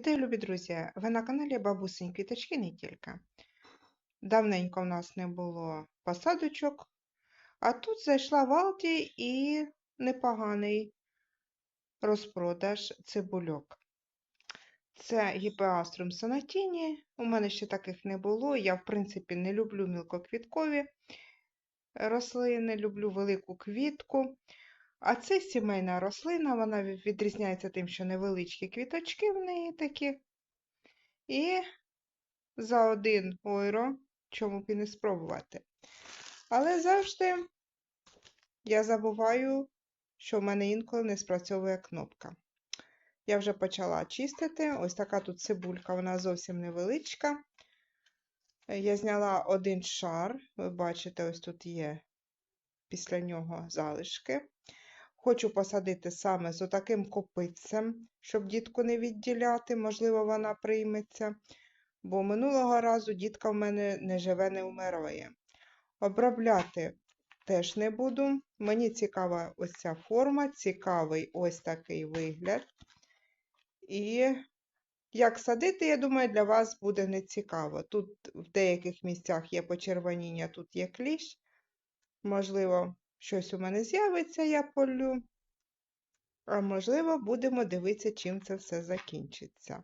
Вітаю, любі друзі! Ви на каналі Бабусень Квіточки не тільки. Давненько в нас не було посадочок, а тут зайшла в і непоганий розпродаж цибульок. Це гіпеаструм сонатіні. У мене ще таких не було. Я, в принципі, не люблю мілкоквіткові рослини, люблю велику квітку. А це сімейна рослина, вона відрізняється тим, що невеличкі квіточки в неї такі. І за один ойро, чому б і не спробувати. Але завжди я забуваю, що в мене інколи не спрацьовує кнопка. Я вже почала чистити. Ось така тут цибулька, вона зовсім невеличка. Я зняла один шар, ви бачите, ось тут є після нього залишки. Хочу посадити саме з отаким копицем, щоб дітку не відділяти, можливо, вона прийметься. Бо минулого разу дітка в мене не живе, не вмирає. Обробляти теж не буду. Мені цікава ось ця форма, цікавий ось такий вигляд. І як садити, я думаю, для вас буде нецікаво. Тут в деяких місцях є почервоніння, тут є кліщ. Можливо, щось у мене з'явиться, я полю. А можливо, будемо дивитися, чим це все закінчиться.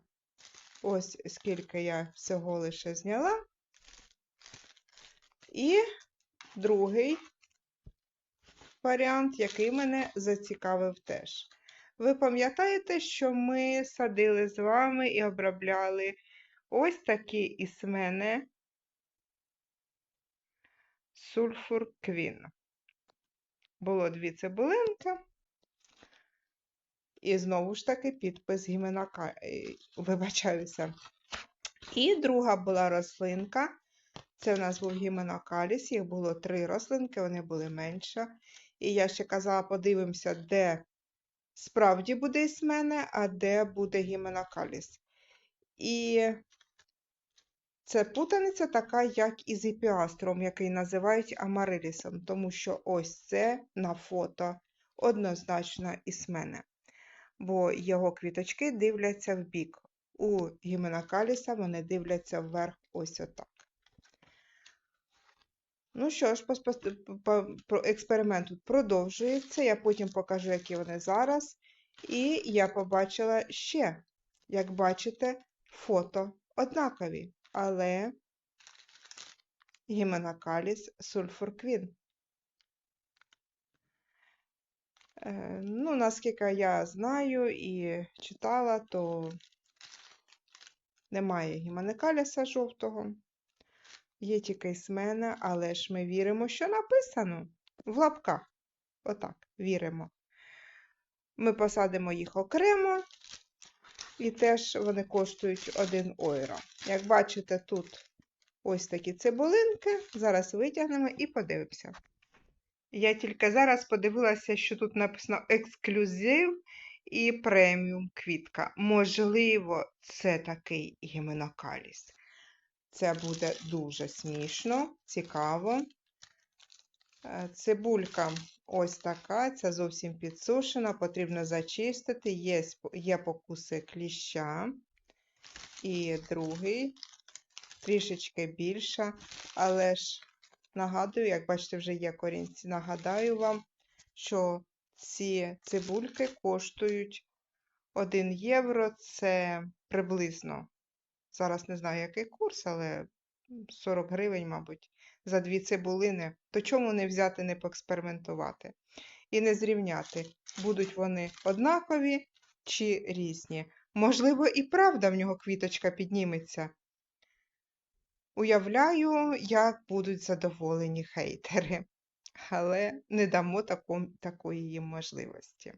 Ось скільки я всього лише зняла. І другий варіант, який мене зацікавив теж. Ви пам'ятаєте, що ми садили з вами і обробляли ось такі із мене сульфур квін. Було дві цибулинки. І знову ж таки підпис гіменака, вибачаюся. І друга була рослинка. Це в нас був гіменокаліс, їх було три рослинки, вони були менше. І я ще казала, подивимося, де справді буде із мене, а де буде гіменокаліс. І це путаниця така, як із іпіастром, який називають амарилісом, тому що ось це на фото однозначно із мене. Бо його квіточки дивляться в бік. У гіменокаліса вони дивляться вверх ось отак. Ну що ж, експеримент тут продовжується. Я потім покажу, які вони зараз. І я побачила ще, як бачите, фото однакові але гіменокаліс сульфурквін. Е, ну, наскільки я знаю і читала, то немає гіменокаліса жовтого. Є тільки мене, але ж ми віримо, що написано в лапках. Отак, віримо. Ми посадимо їх окремо, і теж вони коштують 1 ойро. Як бачите, тут ось такі цибулинки. Зараз витягнемо і подивимося. Я тільки зараз подивилася, що тут написано ексклюзив і преміум квітка. Можливо, це такий гіменокаліс. Це буде дуже смішно, цікаво. Е, цибулька ось така, це зовсім підсушена, потрібно зачистити, є, є покуси кліща. І другий, трішечки більша, але ж нагадую, як бачите, вже є корінці, нагадаю вам, що ці цибульки коштують 1 євро, це приблизно. Зараз не знаю, який курс, але 40 гривень, мабуть, за дві цибулини, то чому не взяти, не поекспериментувати? І не зрівняти, будуть вони однакові чи різні. Можливо, і правда в нього квіточка підніметься. Уявляю, як будуть задоволені хейтери, але не дамо таку, такої їм можливості.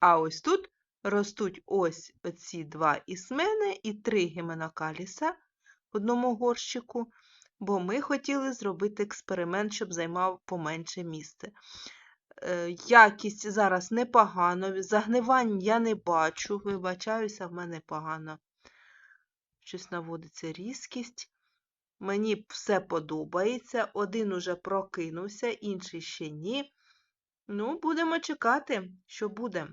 А ось тут ростуть ось оці два ісмени і три гіменокаліса в одному горщику, бо ми хотіли зробити експеримент, щоб займав поменше місце. Е, якість зараз непогано, загнивань я не бачу, вибачаюся, в мене погано. Щось наводиться різкість. Мені все подобається. Один уже прокинувся, інший ще ні. Ну, будемо чекати, що буде.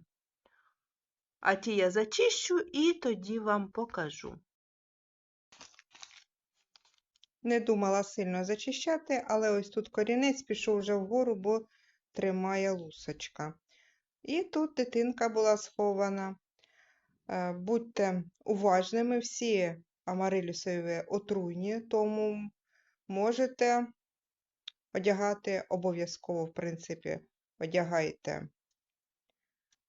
А ті я зачищу і тоді вам покажу. Не думала сильно зачищати, але ось тут корінець пішов вже вгору, бо тримає лусочка. І тут дитинка була схована. Е, Будьте уважними, всі амарилюсові отруйні, тому можете одягати обов'язково, в принципі, одягайте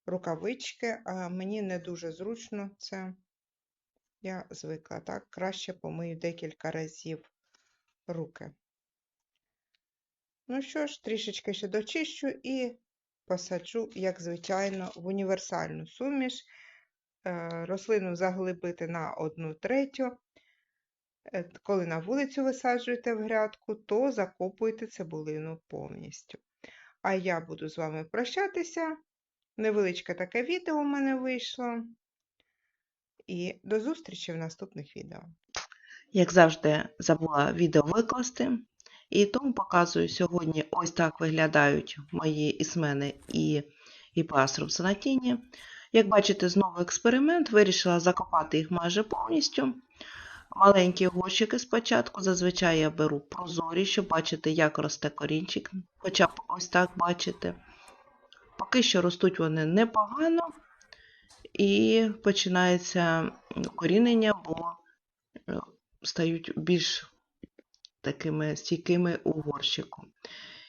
рукавички, а мені не дуже зручно це. Я звикла, так? Краще помию декілька разів руки. Ну що ж, трішечки ще дочищу і посаджу, як звичайно, в універсальну суміш. Е, Рослину заглибити на 1 третю. Е, Коли на вулицю висаджуєте в грядку, то закопуйте цибулину повністю. А я буду з вами прощатися. Невеличке таке відео у мене вийшло. І до зустрічі в наступних відео. Як завжди, забула відео викласти. І тому показую сьогодні ось так виглядають мої ісмени і іпасруб санатіні. Як бачите, знову експеримент. Вирішила закопати їх майже повністю. Маленькі горщики спочатку. Зазвичай я беру прозорі, щоб бачити, як росте корінчик. Хоча б ось так бачите. Поки що ростуть вони непогано. І починається корінення, бо е, стають більш такими стійкими у горщику.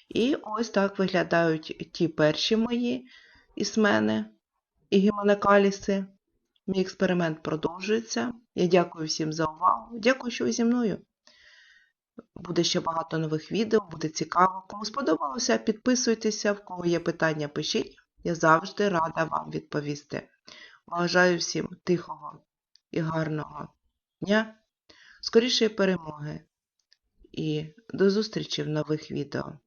І ось так виглядають ті перші мої ісмени і гімонекаліси. Мій експеримент продовжується. Я дякую всім за увагу. Дякую, що ви зі мною. Буде ще багато нових відео, буде цікаво. Кому сподобалося, підписуйтеся, в кого є питання, пишіть. Я завжди рада вам відповісти. Бажаю всім тихого і гарного дня, скорішої перемоги і до зустрічі в нових відео.